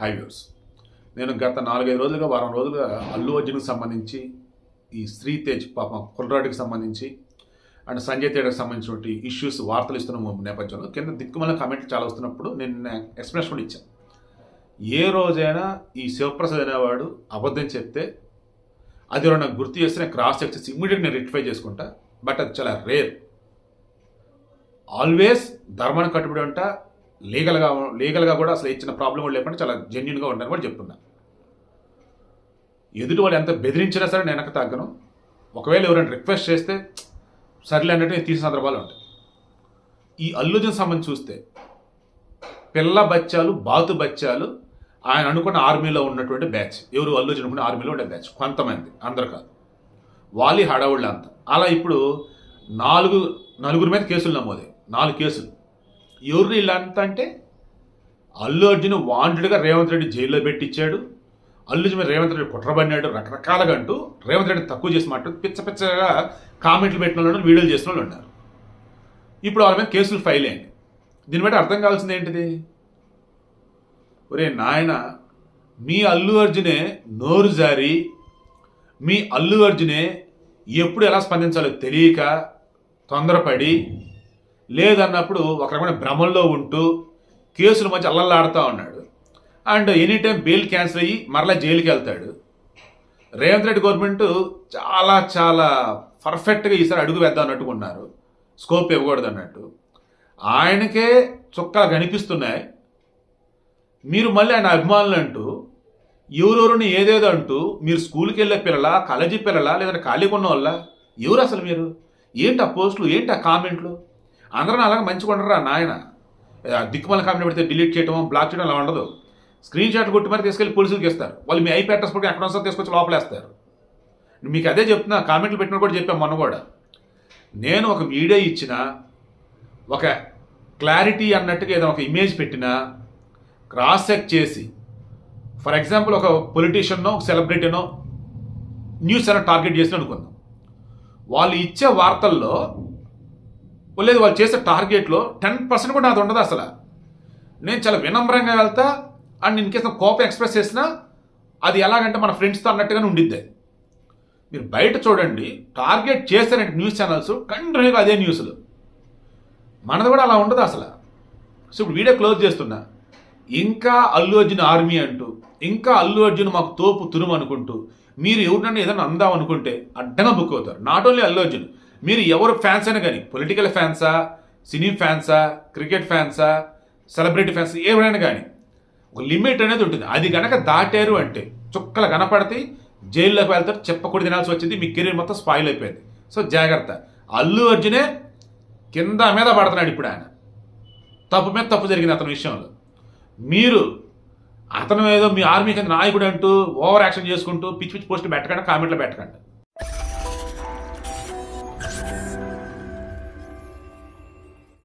Highways. నేను గత నాలుగైదు రోజులుగా వారం రోజులుగా అల్లు అర్జున్కి సంబంధించి ఈ శ్రీ తేజ్ పాప కుర్రాడికి సంబంధించి అండ్ సంజయ్ తేడకి సంబంధించినటువంటి ఇష్యూస్ వార్తలు ఇస్తున్న నేపథ్యంలో కింద దిక్కుమల కామెంట్లు చాలా వస్తున్నప్పుడు నేను ఎక్స్ప్లెనేషన్ కూడా ఇచ్చాను. ఏ రోజైనా ఈ శివప్రసాద్ అనేవాడు అబద్ధం చెప్తే అది నాకు గుర్తు చేస్తే నేను క్రాస్ చెక్ చేసి ఇమ్మీడియట్గా నేను రెక్టిఫై చేసుకుంటా బట్ అది చాలా రేర్ ఆల్వేస్ ధర్మానికి కట్టుబడి ఉంటా లీగల్గా లీగల్గా కూడా అసలు ఇచ్చిన ప్రాబ్లం కూడా లేకుండా చాలా జెన్యున్గా ఉండని కూడా చెప్తున్నా. ఎదుటి వాళ్ళు ఎంత బెదిరించినా సరే నేను వెనక తగ్గను. ఒకవేళ ఎవరైనా రిక్వెస్ట్ చేస్తే సర్లే అన్నట్టు నేను తీసిన సందర్భాలు ఉంటాయి. ఈ అల్లుజన్ సంబంధించి చూస్తే పిల్ల బచ్చాలు బాతు బచ్చాలు ఆయన అనుకున్న ఆర్మీలో ఉన్నటువంటి బ్యాచ్. ఎవరు అల్లుజన్ అనుకున్న ఆర్మీలో ఉండే బ్యాచ్. కొంతమంది. అందరు కాదు. వాలి హడావుళ్ళు అంత అలా ఇప్పుడు నాలుగు నలుగురి మీద కేసులు నమోదే నాలుగు కేసులు. ఎవరు వీళ్ళంతా అంటే అల్లు అర్జున్ వాంటెడ్గా రేవంత్ రెడ్డి జైల్లో పెట్టించాడు అల్లు అర్జున్ మీద రేవంత్ రెడ్డి కుట్రబడినాడు రకరకాలుగా అంటూ రేవంత్ రెడ్డి తక్కువ చేసి మాట పిచ్చ పిచ్చగా కామెంట్లు పెట్టిన వాళ్ళు వీడియోలు చేసిన వాళ్ళు ఉన్నారు. ఇప్పుడు వాళ్ళ మీద కేసులు ఫైల్ అయ్యాయి దీన్ని బట్టి అర్థం కావాల్సింది ఏంటిది? ఒరే నాయన మీ అల్లు అర్జునే నోరు జారి మీ అల్లు అర్జునే ఎప్పుడు ఎలా స్పందించాలో తెలియక తొందరపడి లేదన్నప్పుడు ఒక రకమైన భ్రమంలో ఉంటూ కేసుల మధ్య అల్లల్లాడుతూ ఉన్నాడు. And any time bail cancel అయ్యి మరలా జైలుకి వెళ్తాడు రేవంత్ రెడ్డి గవర్నమెంట్ చాలా చాలా పర్ఫెక్ట్గా ఈసారి అడుగు వేద్దాం అన్నట్టుకున్నారు స్కోప్ ఇవ్వకూడదు అన్నట్టు ఆయనకే చుక్కలు కనిపిస్తున్నాయి. మీరు మళ్ళీ ఆయన అభిమానులు అంటూ ఎవరెవరిని ఏదేదో అంటూ మీరు స్కూల్కి వెళ్ళే పిల్లలా కాలేజీ పిల్లలా లేదంటే ఖాళీగా ఉన్న వాళ్ళ? ఎవరు అసలు మీరు? ఏంటి ఆ పోస్టులు? ఏంటి ఆ కామెంట్లు? అందరూ అలాగే మంచిగా ఉండరా నాయన. దిక్కుమల కామెంట్ పెడితే డిలీట్ చేయడం బ్లాక్ చేయడం అలా ఉండదు. స్క్రీన్ షాట్లు కొట్టి మరి తీసుకెళ్ళి పోలీసులకు ఇస్తారు. వాళ్ళు మీ ఐపీ అడ్రస్ పట్టుకుని ఎక్కడ వస్తారు తీసుకొచ్చి లోపలేస్తారు. మీకు అదే చెప్తున్నా కామెంట్లు పెట్టిన కూడా చెప్పాం మొన్న కూడా. నేను ఒక వీడియో ఇచ్చిన ఒక క్లారిటీ అన్నట్టుగా ఏదైనా ఒక ఇమేజ్ పెట్టినా క్రాస్ చెక్ చేసి ఫర్ ఎగ్జాంపుల్ ఒక పొలిటీషియన్నో ఒక సెలబ్రిటీనో న్యూస్ అయినా టార్గెట్ చేసి అనుకుందాం. వాళ్ళు ఇచ్చే వార్తల్లో లేదు వాళ్ళు చేసే టార్గెట్లో టెన్ పర్సెంట్ కూడా నాది ఉండదు అసలు. నేను చాలా వినమ్రంగా వెళ్తా అండ్ ఇన్ కేసు కోపం ఎక్స్ప్రెస్ చేసినా అది ఎలాగంటే మన ఫ్రెండ్స్తో అన్నట్టుగానే ఉండిద్ది. మీరు బయట చూడండి టార్గెట్ చేస్తారంటే న్యూస్ ఛానల్స్ కంటిన్యూగా అదే న్యూస్లు. మనది కూడా అలా ఉండదు అసలు. సో ఇప్పుడు వీడియో క్లోజ్ చేస్తున్నా. ఇంకా అల్లు అర్జున్ ఆర్మీ అంటూ ఇంకా అల్లు అర్జున్ మాకు తోపు తురుము అనుకుంటూ మీరు ఎవరినన్నా ఏదైనా అందాం అనుకుంటే అడ్డంగా బుక్ అవుతారు. నాట్ ఓన్లీ అల్లు అర్జున్ మీరు ఎవరు ఫ్యాన్స్ అయినా కానీ పొలిటికల్ ఫ్యాన్సా సినీ ఫ్యాన్సా క్రికెట్ ఫ్యాన్సా సెలబ్రిటీ ఫ్యాన్స్ ఎవరైనా కానీ ఒక లిమిట్ అనేది ఉంటుంది. అది కనుక దాటారు అంటే చుక్కలు కనపడితే జైల్లోకి వెళ్తారు చెప్పకూడదు తినాల్సి వచ్చింది మీ కెరీర్ మొత్తం స్పాయిల్ అయిపోయింది. సో జాగ్రత్త. అల్లు అర్జునే కింద మీద పడుతున్నాడు ఇప్పుడు ఆయన. తప్పు మీద తప్పు జరిగింది అతని విషయంలో. మీరు అతను ఏదో మీ ఆర్మీ కింద నాయకుడు అంటూ ఓవర్ యాక్షన్ చేసుకుంటూ పిచ్చి పిచ్చి పోస్టులు పెట్టకండి కామెంట్లు పెట్టకండి.